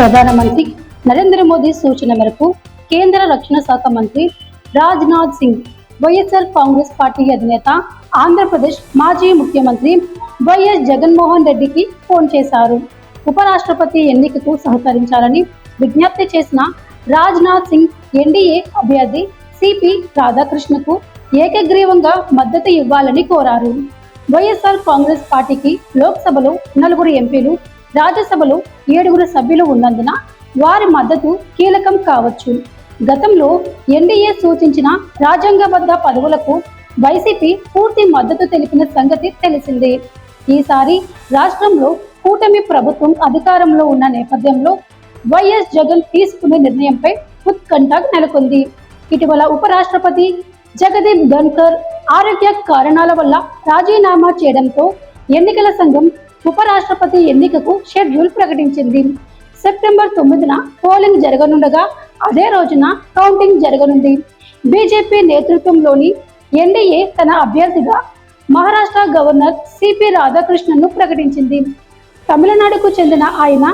ప్రధానమంత్రి నరేంద్ర మోదీ సూచన మేరకు కేంద్ర రక్షణ శాఖ మంత్రి Rajnath Singh YSR Congress party అధినేత ఆంధ్రప్రదేశ్ మాజీ ముఖ్యమంత్రి వైఎస్ జగన్మోహన్ రెడ్డికి ఫోన్ చేశారు. ఉపరాష్ట్రపతి ఎన్నికకు సహకరించాలని విజ్ఞప్తి చేసిన రాజ్నాథ్ సింగ్ ఎన్డీఏ అభ్యర్థి సిపి రాధాకృష్ణకు ఏకగ్రీవంగా మద్దతు ఇవ్వాలని కోరారు. వైఎస్ఆర్ కాంగ్రెస్ పార్టీకి లోక్సభలో నలుగురు ఎంపీలు రాజ్యసభలో ఏడుగురు సభ్యులు ఉన్నందున వారి మద్దతు కీలకం కావచ్చు. గతంలో ఎన్డీఏ సూచించిన రాజ్యాంగబద్ధ పదవులకు వైసీపీ పూర్తి మద్దతు తెలిపిన సంగతి తెలిసిందే. ఈసారి రాష్ట్రంలో కూటమి ప్రభుత్వం అధికారంలో ఉన్న నేపథ్యంలో వైఎస్ జగన్ తీసుకునే నిర్ణయంపై ఉత్కంఠ నెలకొంది. ఇటీవల ఉపరాష్ట్రపతి జగదీప్ ధన్కర్ ఆరోగ్య కారణాల వల్ల రాజీనామా చేయడంతో ఎన్నికల సంఘం ఉపరాష్ట్రపతి ఎన్నికకు షెడ్యూల్ ప్రకటించింది. సెప్టెంబర్ తొమ్మిదిన పోలింగ్ జరగనుండగా అదే రోజున కౌంటింగ్ జరగనుంది. బీజేపీ నేతృత్వంలోని ఎన్డీఏ తన అభ్యర్థిగా మహారాష్ట్ర గవర్నర్ సిపి రాధాకృష్ణన్ను ప్రకటించింది. తమిళనాడుకు చెందిన ఆయన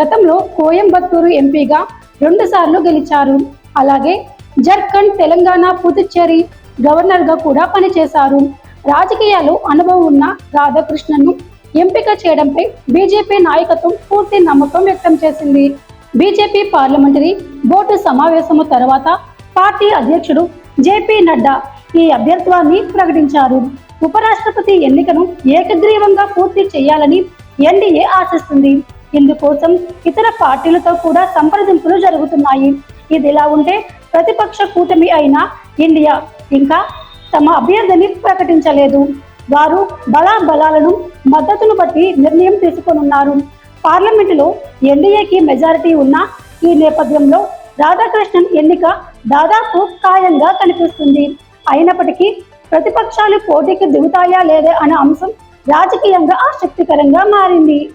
గతంలో కోయంబత్తూరు ఎంపీగా రెండుసార్లు గెలిచారు. అలాగే జర్ఖండ్ తెలంగాణ పుదుచ్చేరి గవర్నర్గా కూడా పనిచేశారు. రాజకీయాలు అనుభవం ఉన్న రాధాకృష్ణన్ను ఎంపిక చేయడంపై బీజేపీ నాయకత్వం పూర్తి నమ్మకం వ్యక్తం చేసింది. బీజేపీ పార్లమెంటరీ బోర్డు సమావేశము తర్వాత పార్టీ అధ్యక్షుడు జేపీ నడ్డా ఈ అభ్యర్థాన్ని ప్రకటించారు. ఉపరాష్ట్రపతి ఎన్నికను ఏకగ్రీవంగా పూర్తి చేయాలని ఎన్డీఏ ఆశిస్తుంది. ఇందుకోసం ఇతర పార్టీలతో కూడా సంప్రదింపులు జరుగుతున్నాయి. ఇదిలా ఉంటే ప్రతిపక్ష కూటమి అయిన ఇండియా ఇంకా తమ అభ్యర్థిని ప్రకటించలేదు. వారు బలాబలాలను మద్దతును బట్టి నిర్ణయం తీసుకొనున్నారు. పార్లమెంటులో ఎన్డీఏకి మెజారిటీ ఉన్న ఈ నేపథ్యంలో రాధాకృష్ణన్ ఎన్నిక దాదాపు ఖాయంగా కనిపిస్తుంది. అయినప్పటికీ ప్రతిపక్షాలు పోటీకి దిగుతాయా లేదా అనే అంశం రాజకీయంగా ఆసక్తికరంగా మారింది.